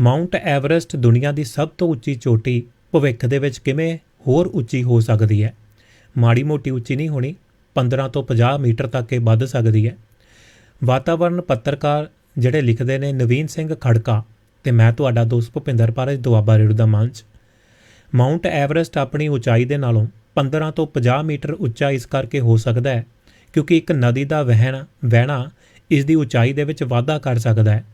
Mount Everest ਦੁਨੀਆ ਦੀ ਸਭ ਤੋਂ ਉੱਚੀ ਚੋਟੀ ਭਵਿੱਖ ਦੇ ਵਿੱਚ ਕਿਵੇਂ ਹੋਰ ਉੱਚੀ ਹੋ ਸਕਦੀ ਹੈ? ਮਾੜੀ ਮੋਟੀ ਉੱਚੀ ਨਹੀਂ ਹੋਣੀ 15 ਤੋਂ 50 ਮੀਟਰ ਤੱਕ ਇਹ ਵੱਧ ਸਕਦੀ ਹੈ। ਵਾਤਾਵਰਣ ਪੱਤਰਕਾਰ ਜਿਹੜੇ ਲਿਖਦੇ ਨੇ ਨਵੀਨ ਸਿੰਘ ਖੜਕਾ ਤੇ ਮੈਂ ਤੁਹਾਡਾ ਦੋਸਤ ਭੁਪਿੰਦਰ ਪਾਰਜ ਦੁਆਬਾ ਰੇਡੂ ਦਾ ਮੰਚ। ਮਾਉਂਟ ਐਵਰੈਸਟ ਆਪਣੀ ਉਚਾਈ ਦੇ ਨਾਲੋਂ 15 ਤੋਂ 50 ਮੀਟਰ ਉੱਚਾ ਇਸ ਕਰਕੇ ਹੋ ਸਕਦਾ ਹੈ ਕਿਉਂਕਿ ਇੱਕ ਨਦੀ ਦਾ ਵਹਿਣ ਵਹਿਣਾ ਇਸ ਦੀ ਉਚਾਈ ਦੇ ਵਿੱਚ ਵਾਧਾ ਕਰ ਸਕਦਾ ਹੈ।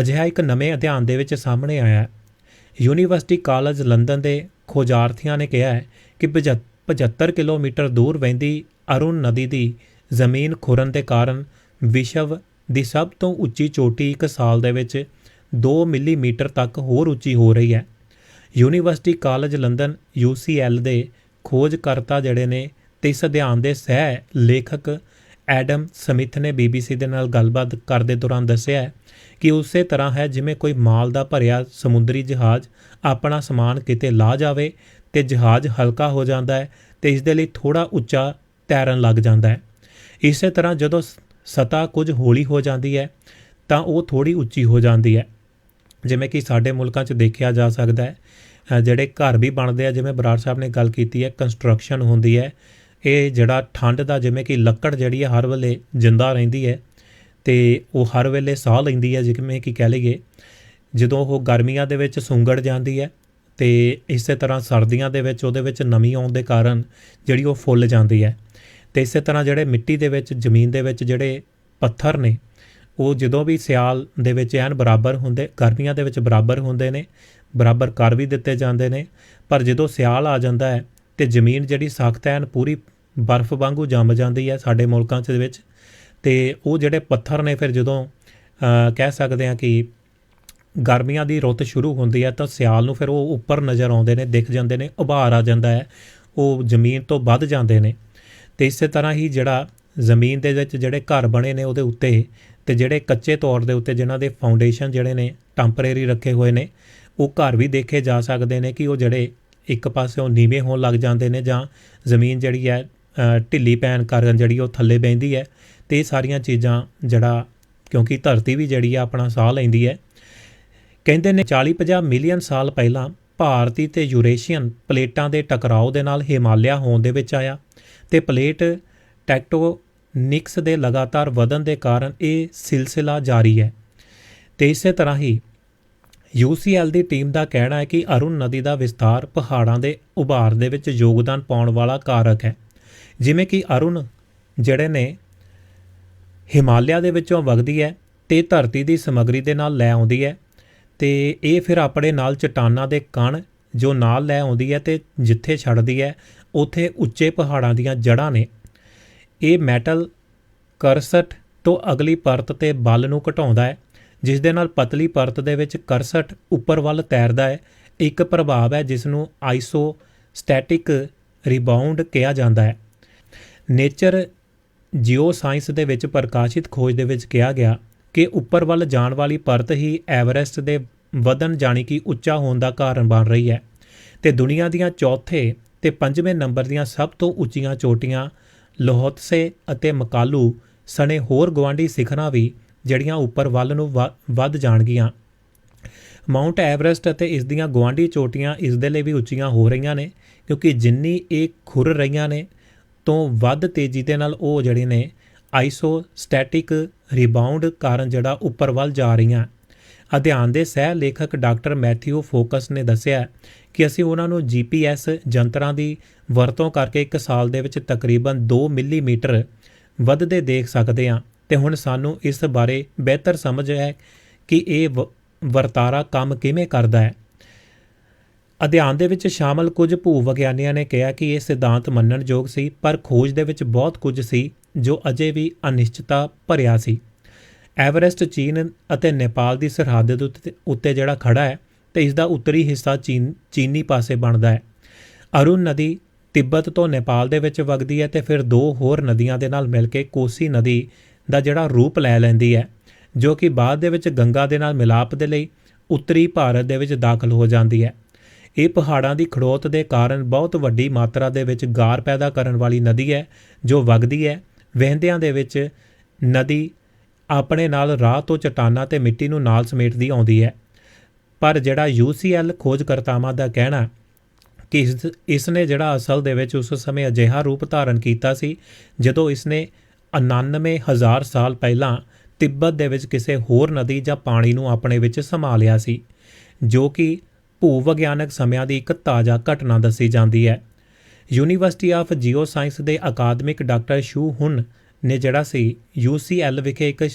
ਅਜਿਹਾ ਇੱਕ ਨਵੇਂ ਅਧਿਐਨ ਦੇ ਵਿੱਚ ਸਾਹਮਣੇ ਆਇਆ ਹੈ। ਯੂਨੀਵਰਸਿਟੀ ਕਾਲਜ ਲੰਡਨ ਦੇ ਖੋਜਾਰਥੀਆਂ ਨੇ ਕਿਹਾ ਹੈ ਕਿ 75 ਕਿਲੋਮੀਟਰ ਦੂਰ ਵਹਿੰਦੀ ਅਰੁਣ ਨਦੀ ਦੀ ਜ਼ਮੀਨ ਖੁਰਨ ਦੇ ਕਾਰਨ ਵਿਸ਼ਵ ਦੀ ਸਭ ਤੋਂ ਉੱਚੀ ਚੋਟੀ ਇੱਕ ਸਾਲ ਦੇ ਵਿੱਚ 2 ਮਿਲੀਮੀਟਰ ਤੱਕ ਹੋਰ ਉੱਚੀ ਹੋ ਰਹੀ ਹੈ। ਯੂਨੀਵਰਸਿਟੀ ਕਾਲਜ ਲੰਡਨ UCL ਦੇ ਖੋਜਕਰਤਾ ਜਿਹੜੇ ਨੇ, ਤੇ ਇਸ ਅਧਿਐਨ ਦੇ ਸਹਿ ਲੇਖਕ ਐਡਮ ਸਮਿਥ ਨੇ BBC ਦੇ ਨਾਲ ਗੱਲਬਾਤ ਕਰਦੇ ਦੌਰਾਨ ਦੱਸਿਆ ਕਿ ਉਸੇ ਤਰ੍ਹਾਂ ਹੈ ਜਿਵੇਂ ਕੋਈ ਮਾਲ ਦਾ ਭਰਿਆ ਸਮੁੰਦਰੀ ਜਹਾਜ਼ ਆਪਣਾ ਸਮਾਨ ਕਿਤੇ ਲਾ ਜਾਵੇ ਤੇ ਜਹਾਜ਼ ਹਲਕਾ ਹੋ ਜਾਂਦਾ ਹੈ ਤੇ ਇਸ ਦੇ ਲਈ ਥੋੜਾ ਉੱਚਾ ਤੈਰਨ ਲੱਗ ਜਾਂਦਾ ਹੈ। ਇਸੇ ਤਰ੍ਹਾਂ ਜਦੋਂ ਸਤਾ ਕੁਝ ਹੌਲੀ ਹੋ ਜਾਂਦੀ ਹੈ ਤਾਂ ਉਹ ਥੋੜੀ ਉੱਚੀ ਹੋ ਜਾਂਦੀ ਹੈ। ਜਿਵੇਂ ਕਿ ਸਾਡੇ ਮੁਲਕਾਂ 'ਚ ਦੇਖਿਆ ਜਾ ਸਕਦਾ ਹੈ ਜਿਹੜੇ ਘਰ ਵੀ ਬਣਦੇ ਆ, ਜਿਵੇਂ ਬਰਾੜ ਸਾਹਿਬ ਨੇ ਗੱਲ ਕੀਤੀ ਹੈ, ਕੰਸਟਰਕਸ਼ਨ ਹੁੰਦੀ ਹੈ ਇਹ ਜਿਹੜਾ ਠੰਡ ਦਾ ਜਿਵੇਂ ਕਿ ਲੱਕੜ ਜਿਹੜੀ ਹੈ ਹਰ ਵੇਲੇ ਜਿੰਦਾ ਰਹਿੰਦੀ ਹੈ ਤੇ ਉਹ ਹਰ ਵੇਲੇ ਸਾਹ ਲੈਂਦੀ ਹੈ ਜਿਵੇਂ ਕਿ ਕਹਿ ਲਈਏ, ਜਦੋਂ ਉਹ ਗਰਮੀਆਂ ਦੇ ਵਿੱਚ ਸੁੰਗੜ ਜਾਂਦੀ ਹੈ ਤੇ ਇਸੇ ਤਰ੍ਹਾਂ ਸਰਦੀਆਂ ਦੇ ਵਿੱਚ ਉਹਦੇ ਵਿੱਚ ਨਮੀ ਆਉਣ ਦੇ ਕਾਰਨ ਜਿਹੜੀ ਉਹ ਫੁੱਲ ਜਾਂਦੀ ਹੈ ਤੇ ਇਸੇ ਤਰ੍ਹਾਂ ਜਿਹੜੇ ਮਿੱਟੀ ਦੇ ਵਿੱਚ, ਜ਼ਮੀਨ ਦੇ ਵਿੱਚ ਜਿਹੜੇ ਪੱਥਰ ਨੇ, ਉਹ ਜਦੋਂ ਵੀ ਸਿਆਲ ਦੇ ਵਿੱਚ ਐਨ ਬਰਾਬਰ ਹੁੰਦੇ, ਗਰਮੀਆਂ ਦੇ ਵਿੱਚ ਬਰਾਬਰ ਹੁੰਦੇ ਨੇ, ਬਰਾਬਰ ਕਰ ਵੀ ਦਿੱਤੇ ਜਾਂਦੇ ਨੇ, ਪਰ ਜਦੋਂ ਸਿਆਲ ਆ ਜਾਂਦਾ ਹੈ ਤੇ ਜ਼ਮੀਨ ਜਿਹੜੀ ਸਖਤ ਐਨ ਪੂਰੀ ਬਰਫ਼ ਵਾਂਗੂ ਜੰਮ ਜਾਂਦੀ ਹੈ ਸਾਡੇ ਮੁਲਕਾਂ 'ਚ ਦੇ ਵਿੱਚ। ਤੇ ਉਹ ਜਿਹੜੇ ਪੱਥਰ ਨੇ ਫਿਰ ਜਦੋਂ ਕਹਿ ਸਕਦੇ ਆ ਕਿ ਗਰਮੀਆਂ ਦੀ ਰੁੱਤ ਸ਼ੁਰੂ ਹੁੰਦੀ ਹੈ ਤਾਂ ਸਿਆਲ ਨੂੰ ਫਿਰ ਉਹ ਉੱਪਰ ਨਜ਼ਰ ਆਉਂਦੇ ਨੇ, ਦਿਖ ਜਾਂਦੇ ਨੇ, ਉਭਾਰ ਆ ਜਾਂਦਾ ਹੈ। ਉਹ ਜ਼ਮੀਨ ਤੋਂ ਵੱਧ ਜਾਂਦੇ ਨੇ। ਤੇ ਇਸੇ ਤਰ੍ਹਾਂ ਹੀ ਜਿਹੜਾ ਜ਼ਮੀਨ ਦੇ ਵਿੱਚ ਜਿਹੜੇ ਘਰ ਬਣੇ ਨੇ ਉਹਦੇ ਉੱਤੇ ਤੇ ਜਿਹੜੇ ਕੱਚੇ ਤੌਰ ਦੇ ਉੱਤੇ ਜਿਨ੍ਹਾਂ ਦੇ ਫਾਊਂਡੇਸ਼ਨ ਜਿਹੜੇ ਨੇ ਟੈਂਪਰੇਰੀ ਰੱਖੇ ਹੋਏ ਨੇ, ਉਹ ਘਰ ਵੀ ਦੇਖੇ ਜਾ ਸਕਦੇ ਨੇ ਕਿ ਉਹ ਜਿਹੜੇ ਇੱਕ ਪਾਸਿਓਂ ਨੀਵੇਂ ਹੋਣ ਲੱਗ ਜਾਂਦੇ ਨੇ ਜਾਂ ਜ਼ਮੀਨ ਜਿਹੜੀ ਹੈ ਢਿੱਲੀ ਪੈਣ ਕਾਰਨ ਜਿਹੜੀ ਉਹ ਥੱਲੇ ਬੈਂਦੀ ਹੈ, ਤੇ ਇਹ ਸਾਰੀਆਂ ਚੀਜ਼ਾਂ ਜਿਹੜਾ, ਕਿਉਂਕਿ ਧਰਤੀ ਵੀ ਜਿਹੜੀ ਆ, ਆਪਣਾ ਸਾਹ ਲੈਂਦੀ ਹੈ। ਕਹਿੰਦੇ ਨੇ 40-50 ਮਿਲੀਅਨ ਸਾਲ ਪਹਿਲਾਂ ਭਾਰਤੀ ਤੇ ਯੂਰੇਸ਼ੀਅਨ ਪਲੇਟਾਂ ਦੇ ਟਕਰਾਓ ਦੇ ਨਾਲ ਹਿਮਾਲਿਆ ਹੋਣ ਦੇ ਵਿੱਚ ਆਇਆ ਤੇ ਪਲੇਟ ਟੈਕਟੋਨਿਕਸ ਦੇ ਲਗਾਤਾਰ ਵਧਣ ਦੇ ਕਾਰਨ ਇਹ ਸਿਲਸਿਲਾ ਜਾਰੀ ਹੈ। ਤੇ ਇਸੇ ਤਰ੍ਹਾਂ ਹੀ UCL ਦੀ ਟੀਮ ਦਾ ਕਹਿਣਾ ਹੈ ਕਿ ਅਰੁਣ ਨਦੀ ਦਾ ਵਿਸਤਾਰ ਪਹਾੜਾਂ ਦੇ ਉਭਾਰ ਦੇ ਵਿੱਚ ਯੋਗਦਾਨ ਪਾਉਣ ਵਾਲਾ ਕਾਰਕ ਹੈ। ਜਿਵੇਂ ਕਿ ਅਰੁਣ ਜਿਹੜੇ ਨੇ ਹਿਮਾਲਿਆ ਦੇ ਵਿੱਚੋਂ ਵਗਦੀ ਹੈ ਤੇ ਧਰਤੀ ਦੀ ਸਮਗਰੀ ਦੇ ਨਾਲ ਲੈ ਆਉਂਦੀ ਹੈ ਤੇ ਇਹ ਫਿਰ ਆਪਣੇ ਨਾਲ ਚਟਾਨਾਂ ਦੇ ਕਣ ਜੋ ਨਾਲ ਲੈ ਆਉਂਦੀ ਹੈ ਤੇ ਜਿੱਥੇ ਛੱਡਦੀ ਹੈ, ਉਥੇ ਉੱਚੇ ਪਹਾੜਾਂ ਦੀਆਂ ਜੜ੍ਹਾਂ ਨੇ। ਇਹ ਮੈਟਲ ਕਰਸਟ ਤੋਂ ਅਗਲੀ ਪਰਤ ਤੇ ਬਲ ਨੂੰ ਘਟਾਉਂਦਾ ਹੈ। ਜਿਸ ਦੇ ਨਾਲ ਪਤਲੀ ਪਰਤ ਦੇ ਵਿੱਚ ਕਰਸਟ ਉੱਪਰ ਵੱਲ ਤੈਰਦਾ ਹੈ, ਇੱਕ ਪ੍ਰਭਾਵ ਹੈ ਜਿਸ ਨੂੰ ਆਈਸੋ ਸਟੈਟਿਕ ਰਿਬਾਉਂਡ ਕਿਹਾ ਜਾਂਦਾ ਹੈ। ਨੇਚਰ ਜੀਓ ਸਾਇੰਸ ਦੇ ਵਿੱਚ ਪ੍ਰਕਾਸ਼ਿਤ ਖੋਜ ਦੇ ਵਿੱਚ ਕਿਹਾ ਗਿਆ ਕਿ ਉੱਪਰ ਵੱਲ ਜਾਣ ਵਾਲੀ ਪਰਤ ਹੀ ਐਵਰੈਸਟ ਦੇ ਵਧਨ ਜਾਣੀ ਕਿ ਉੱਚਾ ਹੋਣ ਦਾ ਕਾਰਨ ਬਣ ਰਹੀ ਹੈ ਤੇ ਦੁਨੀਆ ਦੀਆਂ ਚੌਥੇ ਤੇ ਪੰਜਵੇਂ ਨੰਬਰ ਦੀਆਂ ਸਭ ਤੋਂ ਉੱਚੀਆਂ ਚੋਟੀਆਂ, ਲੋਹਤਸੇ ਅਤੇ ਮਕਾਲੂ ਸਣੇ ਹੋਰ ਗਵਾਂਡੀ ਸਿਖਰਾਂ ਵੀ ਜਿਹੜੀਆਂ ਉੱਪਰ ਵੱਲ ਨੂੰ ਵੱਧ ਜਾਣਗੀਆਂ। ਮਾਉਂਟ ਐਵਰੈਸਟ ਅਤੇ ਇਸ ਦੀਆਂ ਗਵਾਂਡੀ ਚੋਟੀਆਂ ਇਸ ਦੇ ਲਈ ਵੀ ਉੱਚੀਆਂ ਹੋ ਰਹੀਆਂ ਨੇ, ਕਿਉਂਕਿ ਜਿੰਨੀ ਇਹ ਖੁਰ ਰਹੀਆਂ ਨੇ, ਤੋਂ ਵੱਧ ਤੇਜ਼ੀ ਦੇ ਨਾਲ ਉਹ ਜਿਹੜੇ ਨੇ ਆਈਸੋਸਟੈਟਿਕ ਸਟੈਟਿਕ ਕਾਰਨ ਜਿਹੜਾ ਉੱਪਰ ਵੱਲ ਜਾ ਰਹੀਆਂ। ਅਧਿਐਨ ਦੇ ਸਹਿ ਲੇਖਕ ਡਾਕਟਰ ਮੈਥਿਊ ਫੋਕਸ ਨੇ ਦੱਸਿਆ ਕਿ ਅਸੀਂ ਉਹਨਾਂ ਨੂੰ GPS ਜੰਤਰਾਂ ਦੀ ਵਰਤੋਂ ਕਰਕੇ ਇੱਕ ਸਾਲ ਦੇ ਵਿੱਚ ਤਕਰੀਬਨ 2 ਮਿਲੀਮੀਟਰ ਵੱਧਦੇ ਦੇਖ ਸਕਦੇ ਹਾਂ। ਤੇ ਹੁਣ ਸਾਨੂੰ ਇਸ ਬਾਰੇ ਬਿਹਤਰ ਸਮਝ ਹੈ ਕਿ ਇਹ ਵਰਤਾਰਾ ਕੰਮ ਕਿਵੇਂ ਕਰਦਾ ਹੈ। ਅਧਿਐਨ ਦੇ ਵਿੱਚ ਸ਼ਾਮਲ ਕੁਝ ਭੂ ਵਿਗਿਆਨੀਆਂ ਨੇ ਕਿਹਾ ਕਿ ਇਹ ਸਿਧਾਂਤ ਮੰਨਣਯੋਗ ਸੀ, ਪਰ ਖੋਜ ਦੇ ਵਿੱਚ ਬਹੁਤ ਕੁਝ ਸੀ ਜੋ ਅਜੇ ਵੀ ਅਨਿਸ਼ਚਿਤਤਾ ਭਰਿਆ ਸੀ। ਐਵਰੈਸਟ ਚੀਨ ਅਤੇ ਨੇਪਾਲ ਦੀ ਸਰਹੱਦ ਦੇ ਉੱਤੇ ਜਿਹੜਾ ਖੜਾ ਹੈ ਤੇ ਇਸ ਦਾ ਉੱਤਰੀ ਹਿੱਸਾ ਚੀਨ, ਚੀਨੀ ਪਾਸੇ ਬਣਦਾ ਹੈ। ਅਰੁਣ ਨਦੀ ਤਿੱਬਤ ਤੋਂ ਨੇਪਾਲ ਦੇ ਵਿੱਚ ਵਗਦੀ ਹੈ ਤੇ ਫਿਰ ਦੋ ਹੋਰ ਨਦੀਆਂ ਦੇ ਨਾਲ ਮਿਲ ਕੇ ਕੋਸੀ ਨਦੀ ਦਾ ਜਿਹੜਾ ਰੂਪ ਲੈ ਲੈਂਦੀ ਹੈ, ਜੋ ਕਿ ਬਾਅਦ ਦੇ ਵਿੱਚ ਗੰਗਾ ਦੇ ਨਾਲ ਮਿਲਾਪ ਦੇ ਲਈ ਉੱਤਰੀ ਭਾਰਤ ਦੇ ਵਿੱਚ ਦਾਖਲ ਹੋ ਜਾਂਦੀ ਹੈ। ਇਹ ਪਹਾੜਾਂ ਦੀ ਖੜੋਤ ਦੇ ਕਾਰਨ ਬਹੁਤ ਵੱਡੀ ਮਾਤਰਾ ਦੇ ਵਿੱਚ ਗਾਰ ਪੈਦਾ ਕਰਨ ਵਾਲੀ ਨਦੀ ਹੈ, ਜੋ ਵਗਦੀ ਹੈ। ਵਹਿੰਦਿਆਂ ਦੇ ਵਿੱਚ ਨਦੀ ਆਪਣੇ ਨਾਲ ਰਾਹ ਤੋਂ ਚਟਾਨਾਂ ਤੇ ਮਿੱਟੀ ਨੂੰ ਨਾਲ ਸਮੇਟਦੀ ਆਉਂਦੀ ਹੈ। ਪਰ ਜਿਹੜਾ UCL ਖੋਜਕਰਤਾਵਾਂ ਦਾ ਕਹਿਣਾ ਕਿ ਇਸ ਨੇ ਜਿਹੜਾ ਅਸਲ ਦੇ ਵਿੱਚ ਉਸ ਸਮੇਂ ਅਜਿਹਾ ਰੂਪ ਧਾਰਨ ਕੀਤਾ ਸੀ, ਜਦੋਂ ਇਸ ਨੇ 99000 ਸਾਲ ਪਹਿਲਾਂ ਤਿੱਬਤ ਦੇ ਵਿੱਚ ਕਿਸੇ ਹੋਰ ਨਦੀ ਜਾਂ ਪਾਣੀ ਨੂੰ ਆਪਣੇ ਵਿੱਚ ਸਮਾ ਲਿਆ ਸੀ, ਜੋ ਕਿ ਭੂ ਵਿਗਿਆਨਕ ਸਮਿਆਂ ਦੀ ਇੱਕ ਤਾਜ਼ਾ ਘਟਨਾ ਦੱਸੀ ਜਾਂਦੀ ਹੈ। ਯੂਨੀਵਰਸਿਟੀ ਆਫ ਜੀਓ ਸਾਇੰਸ ਦੇ ਅਕਾਦਮਿਕ ਡਾਕਟਰ ਸ਼ੂ ਹੁਨ ਨੇ ਜਿਹੜਾ ਸੀ UCL ਵਿਖੇ ਇੱਕ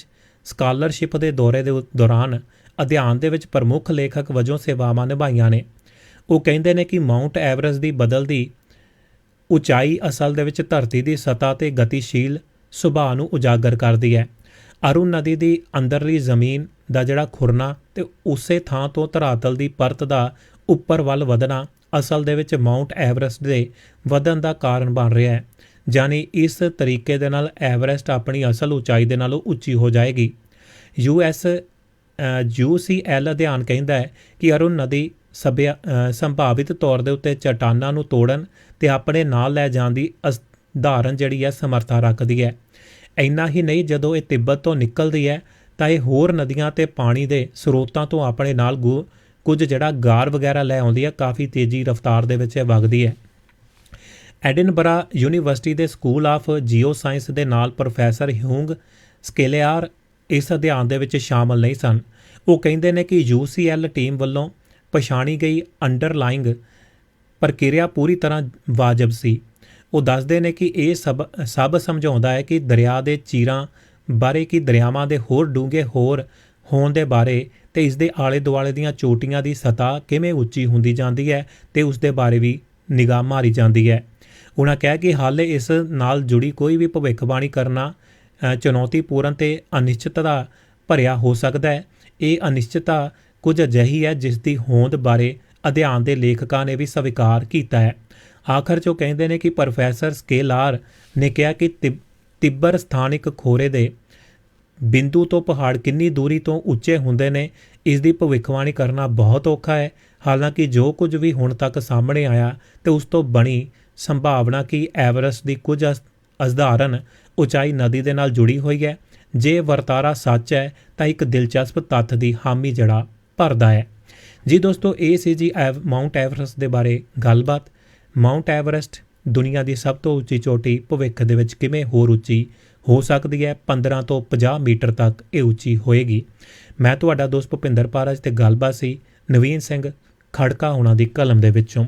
ਸਕਾਲਰਸ਼ਿਪ ਦੇ ਦੌਰੇ ਦੇ ਦੌਰਾਨ ਅਧਿਐਨ ਦੇ ਵਿੱਚ ਪ੍ਰਮੁੱਖ ਲੇਖਕ ਵਜੋਂ ਸੇਵਾਵਾਂ ਨਿਭਾਈਆਂ ਨੇ। ਉਹ ਕਹਿੰਦੇ ਨੇ ਕਿ ਮਾਊਂਟ ਐਵਰੈਸਟ ਦੀ ਬਦਲਦੀ ਉਚਾਈ ਅਸਲ ਦੇ ਵਿੱਚ ਧਰਤੀ ਦੀ ਸਤਹ ਤੇ ਗਤੀਸ਼ੀਲ ਸੁਭਾਅ ਨੂੰ ਉਜਾਗਰ ਕਰਦੀ ਹੈ। ਅਰੁਣ ਨਦੀ ਦੀ ਅੰਦਰਲੀ ਜ਼ਮੀਨ ਦਾ ਜਿਹੜਾ ਖੁਰਨਾ ਤੇ ਉਸੇ ਥਾਂ ਤੋਂ ਧਰਾਤਲ ਦੀ ਪਰਤ ਦਾ ਉੱਪਰ ਵੱਲ ਵਧਣਾ ਅਸਲ ਦੇ ਵਿੱਚ ਮਾਊਂਟ ਐਵਰੈਸਟ ਦੇ ਵਧਣ ਦਾ ਕਾਰਨ ਬਣ ਰਿਹਾ ਹੈ। ਯਾਨੀ ਇਸ ਤਰੀਕੇ ਦੇ ਨਾਲ ਐਵਰੈਸਟ ਆਪਣੀ ਅਸਲ ਉਚਾਈ ਦੇ ਨਾਲੋਂ ਉੱਚੀ ਹੋ ਜਾਏਗੀ। ਯੂਐਸ ਯੂਸੀਐਲ ਅਧਿਐਨ ਕਹਿੰਦਾ ਹੈ ਕਿ ਅਰੁਣ ਨਦੀ ਸਭਿਆ ਸੰਭਾਵਿਤ ਤੌਰ ਦੇ ਉੱਤੇ ਚਟਾਨਾਂ ਨੂੰ ਤੋੜਨ ਤੇ ਆਪਣੇ ਨਾਲ ਲੈ ਜਾਣ ਦੀ ਅਸਧਾਰਨ ਜਿਹੜੀ ਹੈ ਸਮਰੱਥਾ ਰੱਖਦੀ ਹੈ। ਇੰਨਾ ਹੀ ਨਹੀਂ, ਜਦੋਂ ਇਹ ਤਿੱਬਤ ਤੋਂ ਨਿਕਲਦੀ ਹੈ, ਤਾਂ ਇਹ ਹੋਰ ਨਦੀਆਂ ਤੇ ਪਾਣੀ ਦੇ ਸਰੋਤਾਂ ਤੋਂ ਆਪਣੇ ਨਾਲ ਗੁ- ਕੁਝ ਜਿਹੜਾ ਗਾਰ ਵਗੈਰਾ ਲੈ ਆਉਂਦੀ ਹੈ, ਕਾਫੀ ਤੇਜ਼ੀ ਰਫ਼ਤਾਰ ਦੇ ਵਿੱਚ ਇਹ ਵਗਦੀ ਹੈ। ਐਡਿਨਬਰਾ ਯੂਨੀਵਰਸਿਟੀ ਦੇ ਸਕੂਲ ਆਫ ਜੀਓ ਸਾਇੰਸ ਦੇ ਨਾਲ ਪ੍ਰੋਫੈਸਰ ਹਿਊਂਗ ਸਕੇਲੇਆਰ ਇਸ ਅਧਿਐਨ ਦੇ ਵਿੱਚ ਸ਼ਾਮਲ ਨਹੀਂ ਸਨ। ਉਹ ਕਹਿੰਦੇ ਨੇ ਕਿ UCL ਟੀਮ ਵੱਲੋਂ ਪਛਾਣੀ ਗਈ ਅੰਡਰਲਾਈਂਗ ਪ੍ਰਕਿਰਿਆ ਪੂਰੀ ਤਰ੍ਹਾਂ ਵਾਜਬ ਸੀ। ਉਹ ਦੱਸਦੇ ਨੇ ਕਿ ਇਹ ਸਭ ਸਭ ਸਮਝਾਉਂਦਾ ਹੈ ਕਿ ਦਰਿਆ ਦੇ ਚੀਰਾਂ ਬਾਰੇ ਕਿ ਦਰਿਆਵਾਂ ਦੇ ਹੋਰ ਡੂੰਘੇ ਹੋਰ ਹੋਣ ਦੇ ਬਾਰੇ ਤੇ ਇਸ ਦੇ ਆਲੇ ਦੁਆਲੇ ਦੀਆਂ ਚੋਟੀਆਂ ਦੀ ਸਤ੍ਹਾ ਕਿਵੇਂ ਉੱਚੀ ਹੁੰਦੀ ਜਾਂਦੀ ਹੈ ਤੇ ਉਸ ਦੇ ਬਾਰੇ ਵੀ ਨਿਗਾਹ ਮਾਰੀ ਜਾਂਦੀ ਹੈ। ਉਹਨਾਂ ਕਿਹਾ ਕਿ ਹਾਲੇ ਇਸ ਨਾਲ ਜੁੜੀ ਕੋਈ ਵੀ ਭਵਿੱਖਬਾਣੀ ਕਰਨਾ ਚੁਣੌਤੀਪੂਰਨ ਤੇ ਅਨਿਸ਼ਚਿਤਤਾ ਭਰਿਆ ਹੋ ਸਕਦਾ ਹੈ। ਇਹ ਅਨਿਸ਼ਚਿਤਤਾ ਕੁਝ ਅਜਿਹੀ ਹੈ ਜਿਸ ਦੀ ਹੋਂਦ ਬਾਰੇ ਅਧਿਐਨ ਦੇ ਲੇਖਕਾਂ ਨੇ ਵੀ ਸਵੀਕਾਰ ਕੀਤਾ ਹੈ। ਆਖਰ 'ਚ ਉਹ ਕਹਿੰਦੇ ਨੇ ਕਿ ਪ੍ਰੋਫੈਸਰ ਸਕੇਲਾਰ ਨੇ ਕਿਹਾ ਕਿ ਤਿਬ- ਤਿੱਬਰ ਸਥਾਨਿਕ ਖੋਰੇ ਦੇ ਬਿੰਦੂ ਤੋਂ ਪਹਾੜ ਕਿੰਨੀ ਦੂਰੀ ਤੋਂ ਉੱਚੇ ਹੁੰਦੇ ਨੇ, ਇਸ ਦੀ ਭਵਿੱਖਬਾਣੀ ਕਰਨਾ ਬਹੁਤ ਔਖਾ ਹੈ। ਹਾਲਾਂਕਿ ਜੋ ਕੁਝ ਵੀ ਹੁਣ ਤੱਕ ਸਾਹਮਣੇ ਆਇਆ ਤੇ ਉਸ ਤੋਂ ਬਣੀ ਸੰਭਾਵਨਾ ਕਿ ਐਵਰੈਸਟ ਦੀ ਕੁਝ ਅਸ- ਅਸਧਾਰਨ ਉਚਾਈ ਨਦੀ ਦੇ ਨਾਲ ਜੁੜੀ ਹੋਈ ਹੈ। ਜੇ ਵਰਤਾਰਾ ਸੱਚ ਹੈ, ਤਾਂ ਇੱਕ ਦਿਲਚਸਪ ਤੱਥ ਦੀ ਹਾਮੀ ਜੜਾ ਭਰਦਾ ਹੈ। ਜੀ ਦੋਸਤੋ, ਇਹ ਸੀ ਜੀ ਐਵ, ਮਾਊਂਟ ਐਵਰੈਸਟ ਦੇ ਬਾਰੇ ਗੱਲਬਾਤ। ਮਾਊਂਟ ਐਵਰੈਸਟ ਦੁਨੀਆ ਦੀ ਸਭ ਤੋਂ ਉੱਚੀ ਚੋਟੀ ਭਵਿੱਖ ਦੇ ਵਿੱਚ ਕਿਵੇਂ ਹੋਰ ਉੱਚੀ ਹੋ ਸਕਦੀ ਹੈ? 15 ਤੋਂ 50 ਮੀਟਰ ਤੱਕ ਇਹ ਉੱਚੀ ਹੋਏਗੀ। ਮੈਂ ਤੁਹਾਡਾ ਦੋਸਤ ਭੁਪਿੰਦਰ ਪਾਰਜ ਤੇ ਗੱਲਬਾਤ ਸੀ ਨਵੀਨ ਸਿੰਘ ਖੜਕਾ ਹੋਣਾ ਦੀ ਕਲਮ ਦੇ ਵਿੱਚੋਂ।